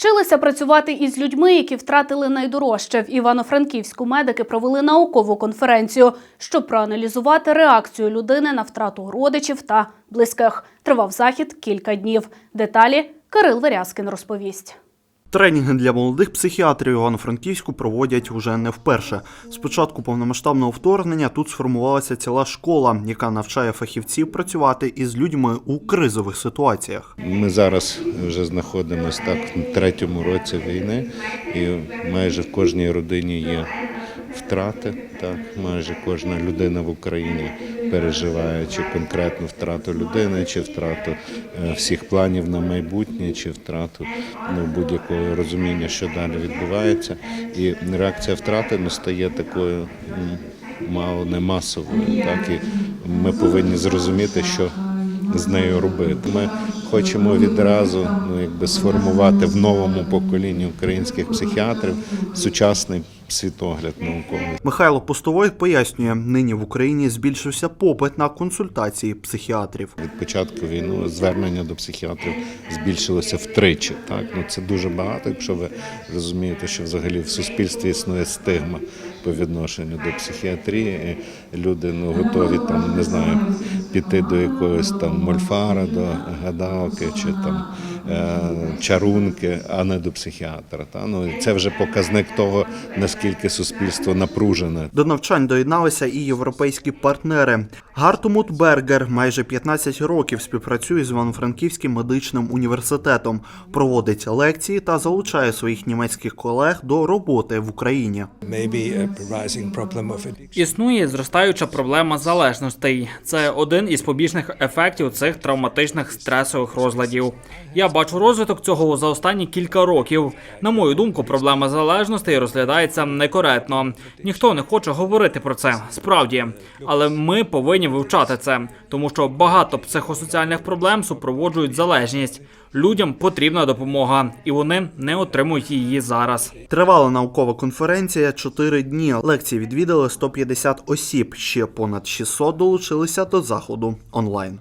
Вчилися працювати із людьми, які втратили найдорожче. В Івано-Франківську медики провели наукову конференцію, щоб проаналізувати реакцію людини на втрату родичів та близьких. Тривав захід кілька днів. Деталі Кирил Верязкин розповість. Тренінги для молодих психіатрів Івано-Франківську проводять уже не вперше. З початку повномасштабного вторгнення тут сформувалася ціла школа, яка навчає фахівців працювати із людьми у кризових ситуаціях. Ми зараз вже знаходимося так на третьому році війни, і майже в кожній родині є втрати. Так, майже кожна людина в Україні переживає чи конкретну втрату людини, чи втрату е, всіх планів на майбутнє, чи втрату ну, будь-якого розуміння, що далі відбувається. І реакція втрати не стає такою мало не масовою. Так і ми повинні зрозуміти, що з нею робити. Ми хочемо відразу ну, якби сформувати в новому поколінні українських психіатрів сучасний світогляд науковий. Михайло Постовой пояснює, нині в Україні збільшився попит на консультації психіатрів. Від початку війни звернення до психіатрів збільшилося втричі. Так ну це дуже багато. Якщо ви розумієте, що взагалі в суспільстві існує стигма по відношенню до психіатрії, і люди ну готові там не знаю піти до якогось там мольфара, до гадалки чи там чарунки, а не до психіатра. Та ну це вже показник того, наскільки суспільство напружене. До навчань доєдналися і європейські партнери. Гартмут Бергер майже 15 років співпрацює з Івано-Франківським медичним університетом, проводить лекції та залучає своїх німецьких колег до роботи в Україні. Існує зростаюча проблема залежностей. Це один із побічних ефектів цих травматичних стресових розладів. Я бачу розвиток цього за останні кілька років. На мою думку, проблема залежностей розглядається некоректно. Ніхто не хоче говорити про це, справді. Але ми повинні вивчати це, тому що багато психосоціальних проблем супроводжують залежність. Людям потрібна допомога, і вони не отримують її зараз. Тривала наукова конференція 4 дні. Лекції відвідали 150 осіб. Ще понад 600 долучилися до заходу онлайн.